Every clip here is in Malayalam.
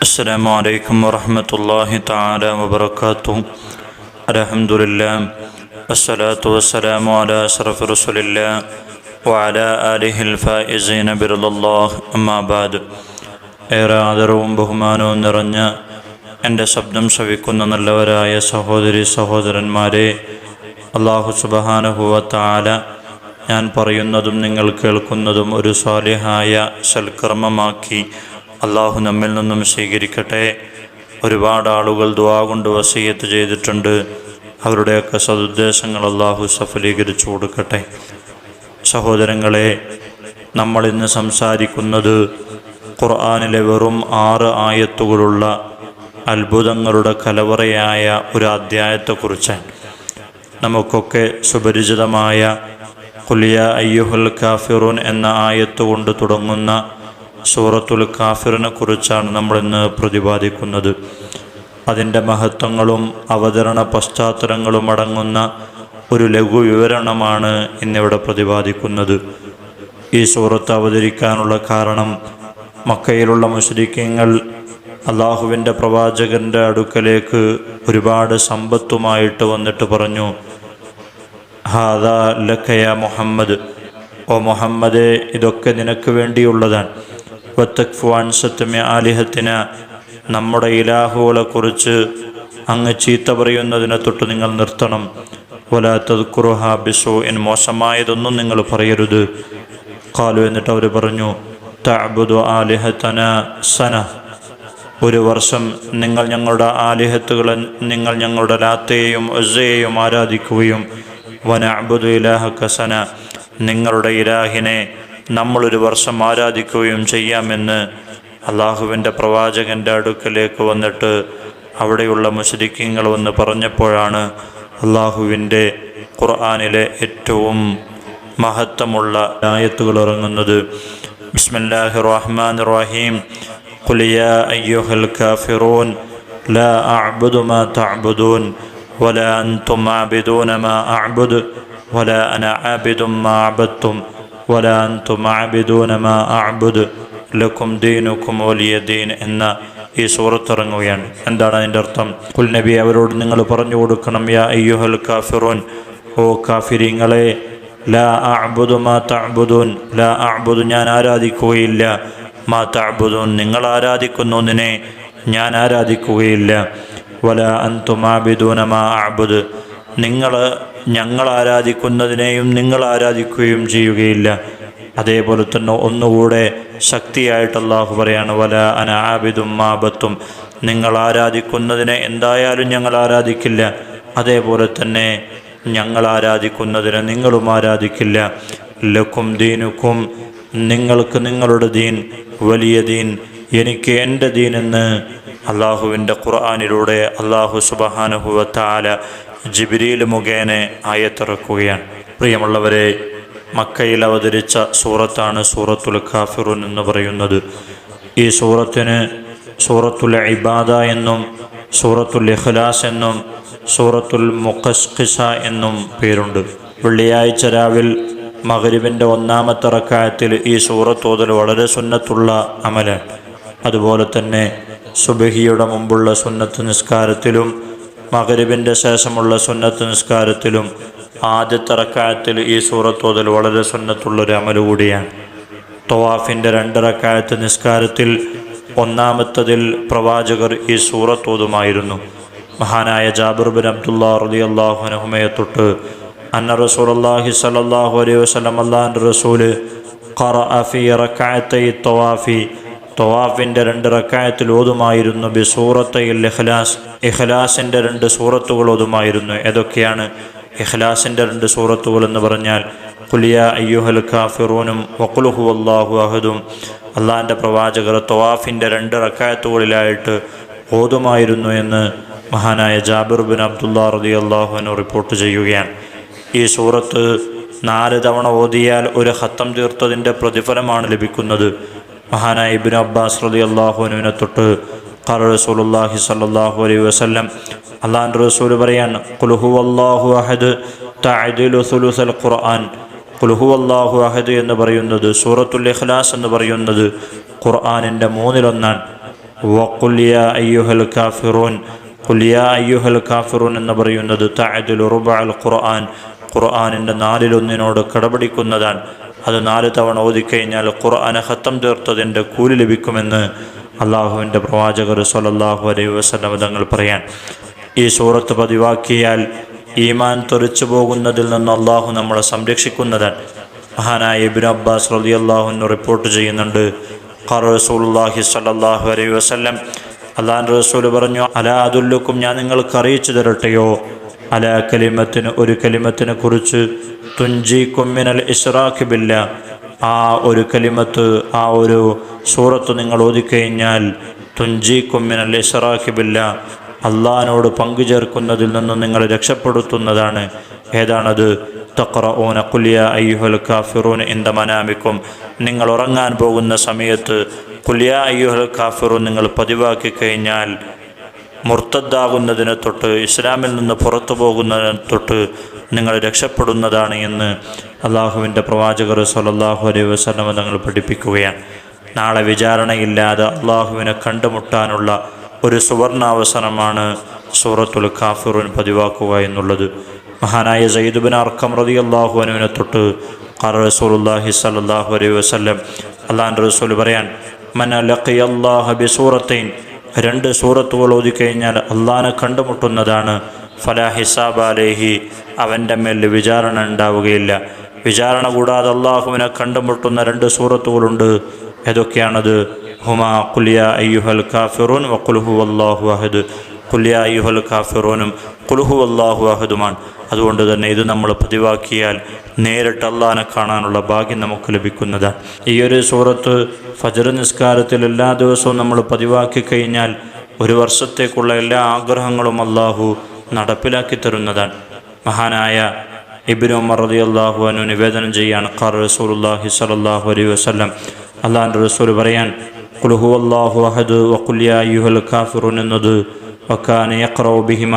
السلام عليكم ورحمة الله تعالى وبركاته الحمد لله والصلاة والسلام على أشرف رسول الله وعلى آله الفائزين برضا الله أما بعد ഏറെ ആദരവും ബഹുമാനവും നിറഞ്ഞ എൻ്റെ ശബ്ദം ശ്രവിക്കുന്ന നല്ലവരായ സഹോദരി സഹോദരന്മാരെ അള്ളാഹു സുബഹാനഹുവത്താല ഞാൻ പറയുന്നതും നിങ്ങൾ കേൾക്കുന്നതും ഒരു സ്വാലിഹായ സൽക്കർമ്മമാക്കി അള്ളാഹു നമ്മിൽ നിന്നും സ്വീകരിക്കട്ടെ. ഒരുപാട് ആളുകൾ ദുവാ കൊണ്ട് വസീയത്ത് ചെയ്തിട്ടുണ്ട്. അവരുടെയൊക്കെ സതുദ്ദേശങ്ങൾ അള്ളാഹു സഫലീകരിച്ചു കൊടുക്കട്ടെ. സഹോദരങ്ങളെ നമ്മൾ ഇന്ന് സംസാരിക്കുന്നത് ഖുർആാനിലെ വെറും ആറ് ആയത്തുകളുള്ള അത്ഭുതങ്ങളുടെ കലവറയായ ഒരു അധ്യായത്തെക്കുറിച്ചാണ്. നമുക്കൊക്കെ സുപരിചിതമായ കുലിയ അയ്യുഹുൽ കാഫിറൂൻ എന്ന ആയത്തുകൊണ്ട് തുടങ്ങുന്ന സൂറത്തുൽ കാഫിറിനെ കുറിച്ചാണ് നമ്മളിന്ന് പ്രതിപാദിക്കുന്നത്. അതിന്റെ മഹത്വങ്ങളും അവതരണ പശ്ചാത്തലങ്ങളും അടങ്ങുന്ന ഒരു ലഘു വിവരണമാണ് ഇന്നിവിടെ പ്രതിപാദിക്കുന്നത്. ഈ സൂറത്ത് അവതരിക്കാനുള്ള കാരണം മക്കയിലുള്ള മുസ്ലിക്കങ്ങൾ അള്ളാഹുവിന്റെ പ്രവാചകന്റെ അടുക്കലേക്ക് ഒരുപാട് സമ്പത്തുമായിട്ട് വന്നിട്ട് പറഞ്ഞു ഹാദ ലഖയ മുഹമ്മദ്. ഓ മുഹമ്മദ് ഇതൊക്കെ നിനക്ക് വേണ്ടിയുള്ളതാണ്. വത്തക്ഫുവാൻ സത്യമ ആലിഹത്തിന്. നമ്മുടെ ഇലാഹുകളെ കുറിച്ച് അങ്ങ് ചീത്ത പറയുന്നതിനെ തൊട്ട് നിങ്ങൾ നിർത്തണം. വലാത്തത് കുറുഹ ബിസോ എൻ മോശമായതൊന്നും നിങ്ങൾ പറയരുത്. കാലു എന്നിട്ട് അവർ പറഞ്ഞു തഅബുദു ആലിഹത്തന സന. ഒരു വർഷം നിങ്ങൾ ഞങ്ങളുടെ ആലിഹത്തുകളെ നിങ്ങൾ ഞങ്ങളുടെ ലാത്തയെയും ഒസയെയും ആരാധിക്കുകയും വന അബുദു ഇലാഹ കസന നിങ്ങളുടെ ഇലാഹിനെ നമ്മളൊരു വർഷം ആരാധിക്കുകയും ചെയ്യാമെന്ന് അള്ളാഹുവിൻ്റെ പ്രവാചകൻ്റെ അടുക്കലേക്ക് വന്നിട്ട് അവിടെയുള്ള മുസ്ലിക്കങ്ങൾ വന്ന് പറഞ്ഞപ്പോഴാണ് അള്ളാഹുവിൻ്റെ ഖുർആാനിലെ ഏറ്റവും മഹത്വമുള്ള ആയത്തുകൾ ഇറങ്ങുന്നത് ബിസ്മില്ലാഹി റഹ്മാൻ റഹീം قل يا أيها الكافرون لا أعبد ما تعبدون ولا أنتم عابدون ما أعبد ولا أنا عابد ما عبدتم വല അൻതും ما أعبد ലക്കും دينكم ولي ദീൻ إن ഈ സൂറത്തിറങ്ങുകയാണ്. എന്താണ് അതിന്റെ അർത്ഥം? കുൽനബി അവരോട് നിങ്ങൾ പറഞ്ഞു കൊടുക്കണം യാ അയ്യുഹൽ കാഫിറോൻ. ഓ കാഫിരിങ്ങളെ ലാ അബുദു മാ തഅബുദൂൻ. ലാ അബുദു ഞാൻ ആരാധിക്കുകയില്ല. മാ തഅബുദൂൻ നിങ്ങൾ ആരാധിക്കുന്നു നിന്നെ ഞാൻ ആരാധിക്കുകയില്ല. വല അൻതും ആബിദൂന മാ അബുദ്. നിങ്ങൾ ഞങ്ങൾ ആരാധിക്കുന്നതിനെയും നിങ്ങൾ ആരാധിക്കുകയും ചെയ്യുകയില്ല. അതേപോലെ തന്നെ ഒന്നുകൂടെ ശക്തിയായിട്ട് അള്ളാഹു പറയാണ് വല അനാബിതും ആപത്തും നിങ്ങൾ ആരാധിക്കുന്നതിനെ എന്തായാലും ഞങ്ങൾ ആരാധിക്കില്ല. അതേപോലെ തന്നെ ഞങ്ങൾ ആരാധിക്കുന്നതിനെ നിങ്ങളും ആരാധിക്കില്ല. ലക്കും ദീനുക്കും നിങ്ങൾക്ക് നിങ്ങളുടെ ദീൻ വലിയ ദീൻ എനിക്ക് എന്റെ ദീനെന്ന് അള്ളാഹുവിന്റെ ഖുർആാനിലൂടെ അള്ളാഹു സുബഹാനുഹുവത്താല ജിബിരിയിൽ മുഖേന ആയത്തിറക്കുകയാണ്. പ്രിയമുള്ളവരെ മക്കയിൽ അവതരിച്ച സൂറത്താണ് സൂറത്തുൽ ഖാഫിറുൻ എന്ന് പറയുന്നത്. ഈ സൂറത്തിന് സൂറത്തുൽ ഇബാദ എന്നും സൂറത്തുൽ ഇഖ്ലാസ് എന്നും സൂറത്തുൽ മുഖസ്ഖിസ എന്നും പേരുണ്ട്. വെള്ളിയാഴ്ച രാവിൽ മകരുവിന്റെ ഒന്നാമത്തെ റക്കായത്തിൽ ഈ സൂറത്ത് ഓതൽ വളരെ സുന്നത്തുള്ള അമലാണ്. അതുപോലെ തന്നെ സുബഹിയുടെ മുമ്പുള്ള സുന്നത്ത് നിസ്കാരത്തിലും മകരിബിന്റെ ശേഷമുള്ള സുന്നത്ത് നിസ്കാരത്തിലും ആദ്യത്തെ റക്കായത്തിൽ ഈ സൂറത്തോതൽ വളരെ സുന്നത്തുള്ളൊരു അമൽ കൂടിയാണ്. തവാഫിന്റെ രണ്ട് റക്കായത്ത് നിസ്കാരത്തിൽ ഒന്നാമത്തതിൽ പ്രവാചകർ ഈ സൂറത്തോതുമായിരുന്നു മഹാനായ ജാബിർ ബിൻ അബ്ദുല്ലാ റലി അള്ളാഹുനഹുമയെ തൊട്ട് അന്ന റസൂൽ അള്ളാഹി സലാഹു അലൈഹി വസ്ലം അള്ളാഹിന്റെ റസൂൽ ഖറ അഫി തൊവാഫി തവാഫി തവാഫിന്റെ രണ്ട് റക്കായത്തിൽ ഓതുമായിരുന്നു ബി സൂറത്തയിൽ ഇഖ്ലാസ്. ഇഖ്ലാസിന്റെ രണ്ട് സൂറത്തുകൾ ഓതുമായിരുന്നു. ഏതൊക്കെയാണ്? ഇഖ്ലാസിന്റെ രണ്ട് സൂറത്തുകൾ എന്ന് പറഞ്ഞാൽ കുലിയ അയ്യുഹൽ കാഫിറൂനും വക്കുലുഹു അള്ളാഹു അഹദും. അള്ളാഹിന്റെ പ്രവാചകർ തവാഫിന്റെ രണ്ട് റക്കായത്തുകളിലായിട്ട് ഓതുമായിരുന്നു എന്ന് മഹാനായ ജാബിർ ബിൻ അബ്ദുല്ലാ റതി അള്ളാഹുവിനു റിപ്പോർട്ട് ചെയ്യുകയാണ്. ഈ സൂറത്ത് നാല് തവണ ഓതിയാൽ ഒരു ഹത്തം തീർത്തതിന്റെ പ്രതിഫലമാണ് ലഭിക്കുന്നത്. മഹാനായ ഇബിൻ അബ്ബാസ് റതി അള്ളാഹുനുവിനെ തൊട്ട് റസൂലുള്ളാഹി സ്വല്ലല്ലാഹു അലൈഹി വസല്ലം അള്ളാഹിന്റെ റസൂൽ പറയാണ് കുലുഹു അള്ളാഹു അഹദ് തഅദിലു സുലുസൽ ഖുർആൻ. കുലുഹു അള്ളാഹു അഹദ് എന്ന് പറയുന്നത് സൂറത്തുൽ ഇഖ്ലാസ് എന്ന് പറയുന്നത് ഖുർആനിന്റെ മൂന്നിലൊന്നാണ്. വഖുലിയ അയ്യുഹൽ കാഫിറൂൻ. ഖുലിയ അയ്യുഹൽ കാഫിറൂൻ എന്ന് പറയുന്നത് തഅദുൽ റുബഅൽ ഖുർആൻ. ഖുർആനിന്റെ നാലിലൊന്നിനോട് കടപിടിക്കുന്നതാണ്. അത് നാല് തവണ ഓതിക്കഴിഞ്ഞാൽ ഖുർആനെ ഹത്തം തീർത്തതിന്റെ കൂലി ലഭിക്കുമെന്ന് അള്ളാഹുവിന്റെ പ്രവാചകർ സല്ലല്ലാഹു അലൈഹി വസ്ലം തങ്ങൾ പറയാൻ. ഈ സൂറത്ത് പതിവാക്കിയാൽ ഈമാൻ തെറിച്ചു പോകുന്നതിൽ നിന്ന് അള്ളാഹു നമ്മളെ സംരക്ഷിക്കുന്നതാണ് മഹാനായ ഇബിൻ അബ്ബാസ് റലി അള്ളാഹുവിന് റിപ്പോർട്ട് ചെയ്യുന്നുണ്ട്. ഖർ റസൂലുള്ളാഹി സ്വല്ലല്ലാഹു അലൈഹി വസല്ലം. അള്ളാഹൻ റസൂൽ പറഞ്ഞു അലാ അതുല്ലുക്കും ഞാൻ നിങ്ങൾക്ക് അറിയിച്ചു തരട്ടെയോ? അല കലിമത്തിന് ഒരു കലിമത്തിനെ കുറിച്ച് തുഞ്ചി കുമ്മിനൽ ബില്ല. ആ ഒരു കലിമത്ത് ആ ഒരു സൂറത്ത് നിങ്ങൾ ഓതിക്കഴിഞ്ഞാൽ തുഞ്ചി കുമ്മിനൽ ഇസ്രാഖ് ബില്ല അള്ളഹാനോട് പങ്കുചേർക്കുന്നതിൽ നിന്നും നിങ്ങളെ രക്ഷപ്പെടുത്തുന്നതാണ്. ഏതാണത്? തക്റഊന കുലിയ അയ്യുഹൽ കാഫിറൂൻ ഇന്ത മനാമിക്കും നിങ്ങൾ ഉറങ്ങാൻ പോകുന്ന സമയത്ത് കുലിയ അയ്യുഹൽ കാഫിറൂൻ നിങ്ങൾ പതിവാക്കി കഴിഞ്ഞാൽ മുർത്തദ്ദാകുന്നതിനെ തൊട്ട് ഇസ്ലാമിൽ നിന്ന് പുറത്തു പോകുന്നതിനെ തൊട്ട് നിങ്ങൾ രക്ഷപ്പെടുന്നതാണ് എന്ന് അള്ളാഹുവിന്റെ പ്രവാചകർ സലല്ലാഹു അലൈഹി വസ്ലമ നിങ്ങൾ പഠിപ്പിക്കുകയാണ്. നാളെ വിചാരണയില്ലാതെ അള്ളാഹുവിനെ കണ്ടുമുട്ടാനുള്ള ഒരു സുവർണാവസരമാണ് സൂറത്തുൽ കാഫിറുൻ പതിവാക്കുക എന്നുള്ളത്. മഹാനായ സയ്യിദുബിൻ അർക്കം റതി അള്ളാഹു അനുവിനെ തൊട്ട് ഖാർ റസൂലുള്ളാഹി സല്ലല്ലാഹു അലൈഹി വസല്ലം അള്ളാഹിന്റെ റസൂൽ പറയാൻ മന ലഖിയല്ലാഹ ബി സൂറത്തൈൻ രണ്ട് സൂറത്തുകൾ ഓതിക്കഴിഞ്ഞാൽ അള്ളാഹിനെ കണ്ടുമുട്ടുന്നതാണ്. ഫലാ ഹിസാബ് അലേഹി അവന്റെ മേൽ വിചാരണ ഉണ്ടാവുകയില്ല. വിചാരണ കൂടാതെ അള്ളാഹുവിനെ കണ്ടുമുട്ടുന്ന രണ്ട് സൂറത്തുകളുണ്ട്. ഏതൊക്കെയാണത്? ഹുമാ കുലിയ അയ്യുഹൽ കാഫിറുൻ വക്കുൽഹു അള്ളാഹു അഹദ്. കുലിയ അയ്യുഹൽ കുലുഹു അള്ളാഹു അഹദുമാണ് അതുകൊണ്ട് തന്നെ ഇത് നമ്മൾ പതിവാക്കിയാൽ നേരിട്ട് അള്ളഹാനെ കാണാനുള്ള ഭാഗ്യം നമുക്ക് ലഭിക്കുന്നതാണ് ഈ ഒരു സൂറത്ത് ഫജർ നിസ്കാരത്തിൽ എല്ലാ ദിവസവും നമ്മൾ പതിവാക്കി കഴിഞ്ഞാൽ ഒരു വർഷത്തേക്കുള്ള എല്ലാ ആഗ്രഹങ്ങളും അള്ളാഹു നടപ്പിലാക്കി തരുന്നതാണ്. മഹാനായ ഉമർ റതി അള്ളാഹു അനു നിവേദനം ചെയ്യാണ്. ഖാർ റസൂലുല്ലാഹി സ്വല്ലല്ലാഹു അലൈഹി വസ്ലം അള്ളാഹാന്റെ റസൂൽ പറയാൻ കുലുഹു അള്ളാഹു അഹദ് വക്കുല്യാ യുഹൽ കാഫിറുൻ എന്നത് വക്കാന യഖ്റൗ ബിഹിമ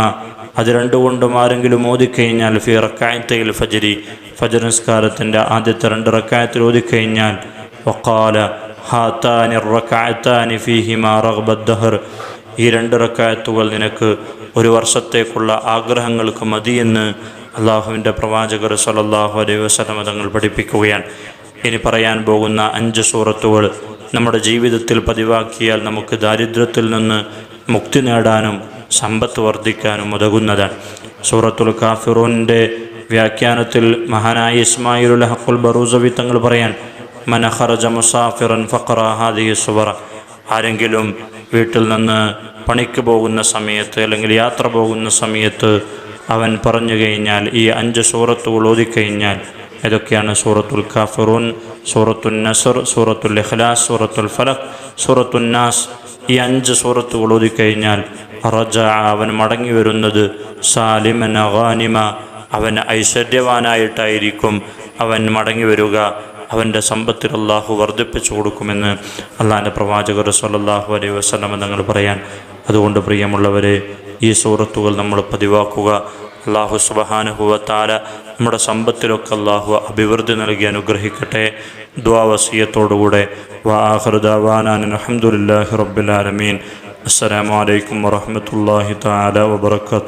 അത് രണ്ടുകൊണ്ടും ആരെങ്കിലും ഓതിക്കഴിഞ്ഞാൽ ഫി റക്കായത്തയിൽ ഫജരി. ഫജർ നിസ്കാരത്തിന്റെ ആദ്യത്തെ രണ്ട് റക്കായത്തിൽ ഓതിക്കഴിഞ്ഞാൽ വക്കാല ഹാത്താനി റക്കായത്താനി ഫിഹിമ റഹ്ബദ്ദഹർ ഈ രണ്ട് റക്കായത്തുകൾ നിനക്ക് ഒരു വർഷത്തേക്കുള്ള ആഗ്രഹങ്ങൾക്ക് മതിയെന്ന് അള്ളാഹുവിന്റെ പ്രവാചകർ സലല്ലാഹു അലൈഹി വസ്ലമ തങ്ങൾ പഠിപ്പിക്കുകയാണ്. ഇനി പറയാൻ പോകുന്ന അഞ്ച് സൂറത്തുകൾ നമ്മുടെ ജീവിതത്തിൽ പതിവാക്കിയാൽ നമുക്ക് ദാരിദ്ര്യത്തിൽ നിന്ന് മുക്തി നേടാനും സമ്പത്ത് വർദ്ധിക്കാനും ഉതകുന്നതാണ്. സൂറത്തുൽ കാഫിറൂന്റെ വ്യാഖ്യാനത്തിൽ മഹാനായ ഇസ്മായിലുൽ ഹക്കുൽ ബറൂസവി തങ്ങൾ പറയാൻ മനഹറജ മുസാഫിറൻ ഫഖറ ഹാദി സുവറ ആരെങ്കിലും വീട്ടിൽ നിന്ന് പണിക്ക് പോകുന്ന സമയത്ത് അല്ലെങ്കിൽ യാത്ര പോകുന്ന സമയത്ത് അവൻ പറഞ്ഞു കഴിഞ്ഞാൽ ഈ അഞ്ച് സൂറത്തുകൾ ഓതിക്കഴിഞ്ഞാൽ ഏതൊക്കെയാണ്? സൂറത്തുൽ കാഫിറൂൻ സൂറത്തുൽ നസർ സൂറത്തുൽ ഇഖ്ലാസ് സൂറത്തുൽ ഫലഖ് സൂറത്തുൽ നാസ് ഈ അഞ്ച് സൂറത്തുകൾ ഓതിക്കഴിഞ്ഞാൽ റജ അവൻ മടങ്ങി വരുന്നത് സാലിമൻ അഗാനിമ അവൻ ഐശ്വര്യവാനായിട്ടായിരിക്കും. അവൻ മടങ്ങി വരിക അവന്റെ സമ്പത്തിൽ അള്ളാഹു വർദ്ധിപ്പിച്ചു കൊടുക്കുമെന്ന് അള്ളാഹിന്റെ പ്രവാചകർ സല്ലല്ലാഹു അലൈഹി വസല്ലം തങ്ങൾ പറയാൻ. അതുകൊണ്ട് പ്രിയമുള്ളവരെ ഈ സൂറത്തുകൾ നമ്മൾ പതിവാക്കുക. അള്ളാഹു സുബഹാനുഭവത്താല നമ്മുടെ സമ്പത്തിലൊക്കെ അള്ളാഹു അഭിവൃദ്ധി നൽകി അനുഗ്രഹിക്കട്ടെ. ദ്വാവസീയത്തോടുകൂടെ വാഹൃദാവാനാൻ അലഹമുല്ലാഹി റബ്ബുലാലമീൻ അസ്സലാമലൈക്കും വറഹമത്തല്ലാഹി താല വബർക്കാത്തു